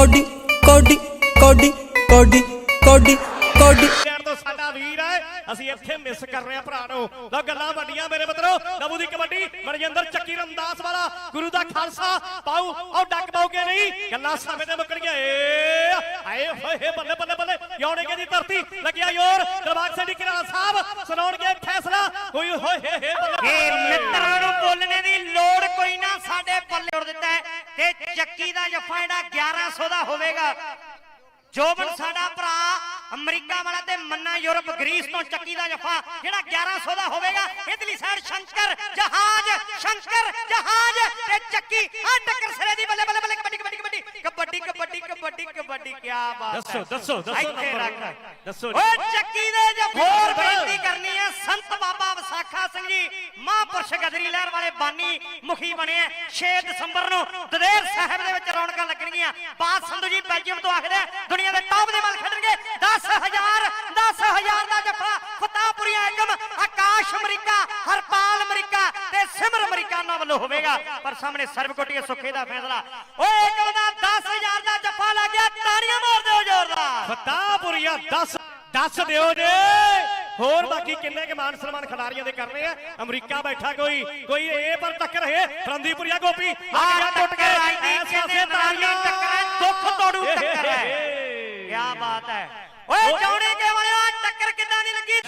Cody ਕੋਡੀ ਕੋਡੀ ਕੋਡੀ ਕੋਡੀ ਕੋਡੀ। ਯਾਰ ਤੋਂ ਸਾਡਾ ਵੀਰ ਹੈ। ਅਸੀਂ ਇੱਥੇ ਮਿਸ ਕਰ ਰਹੇ ਆ ਭਰਾ ਨੂੰ। ਲਓ ਗੱਲਾਂ ਵੱਡੀਆਂ ਮੇਰੇ ਮਿੱਤਰੋ। ਨਬੂ ਦੀ ਕਬੱਡੀ। ਮਨਜਿੰਦਰ ਚੱਕੀ ਰਮਦਾਸ ਵਾਲਾ। ਗੁਰੂ ਦਾ ਖਾਲਸਾ। ਪਾਉ ਉਹ ਡੱਕ ਪਾਉਗੇ ਨਹੀਂ। ਗੱਲਾਂ ਸਮੇਂ ਤੇ ਮੁੱਕਣ ਗਿਆ ਏ ਹਾਏ ਹੋਏ ਬੱਲੇ ਬੱਲੇ ਬੱਲੇ। ਯੌਣੇਗੇ ਦੀ ਧਰਤੀ? ਲੱਗਿਆ ਯੋਰ ਦਰਬਾਰ ਸਿੰਘ ਕਿਰਾਣਾ ਸਾਹਿਬ? ਸੁਣਾਉਣਗੇ ਫੈਸਲਾ। ਹੋਈ ਹੋਏ ਬੱਲੇ। ਇਹ ਮਿੱਤਰਾਂ ਨੂੰ ਬੋਲਣੇ ਦੀ ਲੋੜ ਕੋਈ ਨਾ। ਸਾਡੇ ਪੱਲੇ ਤੇ ਚੱਕੀ ਦਾ ਜੱਫਾ ਜਿਹੜਾ 1100 ਦਾ ਹੋਵੇਗਾ। ਜੋਬਨ ਸਾਡਾ ਭਰਾ ਅਮਰੀਕਾ ਵਾਲਾ ਤੇ ਮੰਨਾ ਯੂਰਪ ਗ੍ਰੀਸ ਤੋਂ ਚੱਕੀ ਦਾ ਜੱਫਾ ਜਿਹੜਾ 1100 ਦਾ ਹੋਵੇਗਾ ਇਧਰਲੀ ਸਾਈਡ ਸ਼ੰਕਰ ਜਹਾਜ਼ ਸ਼ੰਕਰ ਜਹਾਜ਼ ਤੇ ਚੱਕੀ ਆ ਟੱਕਰ ਸਿਰੇ ਦੀ ਬੱਲੇ ਬੱਲੇ ਬੱਲੇ ਕਬੱਡੀ ਕਬੱਡੀ ਕਬੱਡੀ ਕਬੱਡੀ ਕਬੱਡੀ ਕਬੱਡੀ ਕੀ ਬਾਤ ਦੱਸੋ ਦੱਸੋ ਦੱਸੋ ਇੱਥੇ ਰੱਖ। ਦੱਸੋ ਓਏ ਚੱਕੀ ਦੇ ਜੱਫੇ ਹੋਰ ਬੇਨਤੀ ਕਰਨੀ ਹੈ ਸੰਤ ਬਾਬਾ ਵਿਸਾਖਾ ਸਿੰਘ ਜੀ ਮਹਾਂਪੁਰਸ਼ ਗਦਰੀ ਲਹਿਰ ਵਾਲੇ ਬਾਨੀ ਮੁਖੀ ਬਣੇ ਆ। 6 ਦਸੰਬਰ ਨੂੰ ਦਦੇਰ ਸਾਹਿਬ ਦੇ ਵਿੱਚ ਰੌਣਕਾਂ ਲੱਗਣਗੀਆਂ। ਬਾਦ ਸੰਧੂ ਜੀ ਬੈਲਜੀਅਮ ਤੋਂ ਆਖਦੇ ਦੁਨੀਆ ਦੇ ਟੌਪ ਦੇ ਵੱਲ ਖੇਡਣਗੇ 10000 10000 ਦਾ ਜੱਫਾ ਫਤਾਹਪੁਰੀਆ ਏਕਮ ਆਕਾਸ਼ ਅਮਰੀਕਾ ਹਰਪਾਲ ਅਮਰੀਕਾ ਤੇ ਸਿਮਰ ਵੱਲੋਂ ਹੋਵੇਗਾ ਪਰ ਸਾਹਮਣੇ ਸਰਬਕੋਟੀਏ ਸੁੱਖੇ ਦਾ ਫੈਸਲਾ। ਓਏ ਏਕਮ ਦਾ 10000 ਦਾ ਜੱਫਾ ਲੱਗ ਗਿਆ ਤਾੜੀਆਂ ਮਾਰ ਦਿਓ ਜ਼ੋਰਦਾਰ। ਫਤਾਹਪੁਰੀਆ 10 ਦੱਸ ਦਿਓ ਜੇ। ਹੋਰ ਬਾਕੀ ਕਿੰਨੇ ਕੇ ਮਾਨ ਸਨਮਾਨ ਖਿਡਾਰੀਆਂ ਦੇ ਕਰਨੇ ਆ? ਅਮਰੀਕਾ ਬੈਠਾ ਕੋਈ ਕੋਈ ਇਹ ਪਰ ਟੱਕਰ ਹੈ ਫਰੰਦੀਪੁਰੀਆ ਗੋਪੀ ਆ ਟੁੱਟ ਕੇ। ਪਾਸੇ ਅਮਰਾਨੀ ਤਾੜੀਆਂ। ਟੱਕਰ ਦੁੱਖ ਤੋੜੂ ਟੱਕਰ ਹੈ। ਕੀ ਬਾਤ ਹੈ। ਓਏ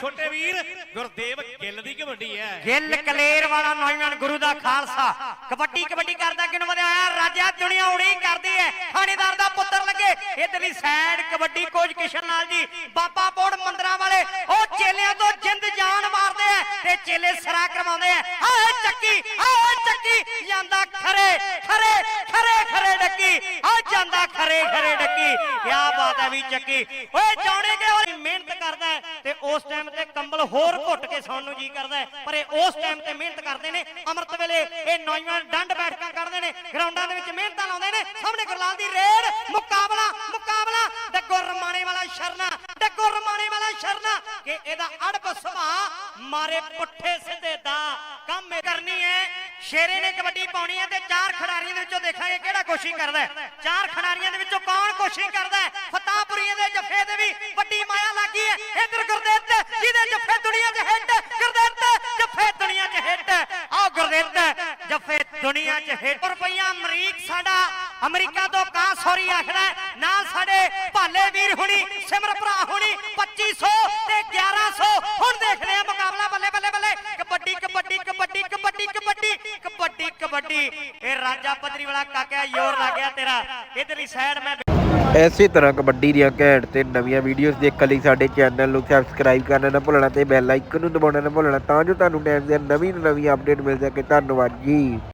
ਛੋਟੇ ਵੀਰ ਗੁਰਦੇਵ ਗਿੱਲ ਦੀ ਕਬੱਡੀ ਹੈ। ਗਿੱਲ ਕਲੇਰ ਵਾਲਾ ਨੌਜਵਾਨ ਗੁਰੂ ਦਾ ਖਾਲਸਾ। ਕਬੱਡੀ ਕਬੱਡੀ ਕਰਦਾ ਕਿਨੂੰ ਵਧਿਆ ਰਾਜਾ ਦੁਨੀਆ ਉੜੀ ਕਰਦੀ ਹੈ। ਥਾਣੇਦਾਰ ਦਾ ਪੁੱਤਰ ਲੱਗੇ। ਇਧਰਲੀ ਸਾਈਡ ਕਬੱਡੀ ਕੋਚ ਕਿਸ਼ਨ ਲਾਲ ਜੀ ਬਾਬਾ ਬੋੜ ਮੰਦਰਾਂ ਵਾਲੇ। ਉਹ ਚੇਲਿਆਂ ਤੋਂ ਜਿੰਦ ਤੇ ਚੇਲੇ ਸਰਾ ਕਰਵਾਉਂਦੇ ਆ। ਆਹ ਚੱਕੀ ਆਹ ਚੱਕੀ, ਜਾਂਦਾ ਖਰੇ ਖਰੇ ਖਰੇ ਖਰੇ ਡੱਕੀ। ਆ ਜਾਂਦਾ ਖਰੇ ਖਰੇ ਡੱਕੀ। ਕੀ ਬਾਤ ਹੈ ਵੀ ਚੱਕੀ। ਓਏ ਜੌਣੇ ਕੇ ਮਿਹਨਤ ਕਰਦਾ ਤੇ ਉਸ ਟਾਈਮ ਤੇ ਕੰਬਲ ਹੋਰ ਘੁੱਟ ਕੇ ਸੌਣ ਨੂੰ ਜੀ ਕਰਦਾ ਪਰ ਇਹ ਉਸ ਟਾਈਮ ਤੇ ਮਿਹਨਤ ਕਰਦੇ ਨੇ। ਅੰਮ੍ਰਿਤ ਵੇਲੇ ਇਹ ਨੌਜਵਾਨ ਡੰਡ ਬੈਠਕਾਂ ਕਰਦੇ ਨੇ। ਗਰਾਊਂਡਾਂ ਦੇ ਵਿੱਚ ਮਿਹਨਤਾਂ ਲਾਉਂਦੇ ਨੇ। ਸਾਹਮਣੇ ਗੁਰਲਾਲ ਦੀ ਰੇਡ। ਮੁਕਾਬਲਾ ਮੁਕਾਬਲਾ। ਤੇ ਗੁਰਮਾਣੇ ਵਾਲਾ ਸ਼ਰਨਾ। ਡੱਗੋ ਰਮਾਣੇ ਵਾਲਾ ਸ਼ਰਨਾ ਕਿ ਇਹਦਾ ਅੜਬ ਸੁਭਾਅ ਮਾਰੇ ਪੁੱਠੇ ਸਿੱਧੇ ਦਾ ਕੰਮ ਕਰਨੀ ਹੈ। ਸ਼ੇਰੇ ਨੇ ਕਬੱਡੀ ਪਾਉਣੀ ਹੈ ਤੇ ਚਾਰ ਖਿਡਾਰੀਆਂ ਦੇ ਵਿੱਚੋਂ ਦੇਖਾਂਗੇ ਕਿਹੜਾ ਕੋਸ਼ਿਸ਼ ਕਰਦਾ ਹੈ। ਚਾਰ ਖਿਡਾਰੀਆਂ ਦੇ ਵਿੱਚੋਂ ਕੌਣ ਕੋਸ਼ਿਸ਼ ਕਰਦਾ 'ਚ ਹਿੱਟ ਰੁਪਈਆ ਅਮਰੀਕ ਸਾਡਾ ਅਮਰੀਕਾ ਤੋਂ ਕਾਂ ਸੌਰੀ ਆਖਦਾ ਨਾਲ ਸਾਡੇ ਭਾਲੇ ਵੀਰ ਹੁਣੀ, ਸਿਮਰ ਭਰਾ ਹੁਣੀ 2500 ਤੇ 1100 ਹੁਣ ਦੇਖਦੇ ਆ ਮੁਕਾਬਲਾ ਬੱਲੇ ਬੱਲੇ ਬੱਲੇ। ਕਬੱਡੀ ਕਬੱਡੀ ਕਬੱਡੀ ਕਬੱਡੀ ਕਬੱਡੀ ਕਬੱਡੀ ਕਬੱਡੀ। ਇਹ ਰਾਜਾ ਪੱਧਰੀ ਵਾਲਾ ਕਾਕਿਆ ਜ਼ੋਰ ਲੱਗ ਗਿਆ ਤੇਰਾ। ਇਧਰਲੀ ਸਾਈਡ ਮੈਂ ਐਸੇ ਤਰ੍ਹਾਂ ਕਬੱਡੀ ਦੀਆਂ ਘੈਂਟ ਤੇ ਨਵੀਆਂ ਵੀਡੀਓਜ਼ ਦੇਖਣ ਲਈ ਸਾਡੇ ਚੈਨਲ ਨੂੰ ਸਬਸਕ੍ਰਾਈਬ ਕਰਨਾ ਨਾ ਭੁੱਲਣਾ ਤੇ ਬੈਲ ਆਈਕਨ ਨੂੰ ਦਬਾਉਣਾ ਨਾ ਭੁੱਲਣਾ ਤਾਂ ਜੋ ਤੁਹਾਨੂੰ ਟਾਈਮ ਦੀਆਂ ਨਵੀਂ ਨਵੀਂ ਅਪਡੇਟ ਮਿਲ ਸਕੇ। ਧੰਨਵਾਦ ਜੀ।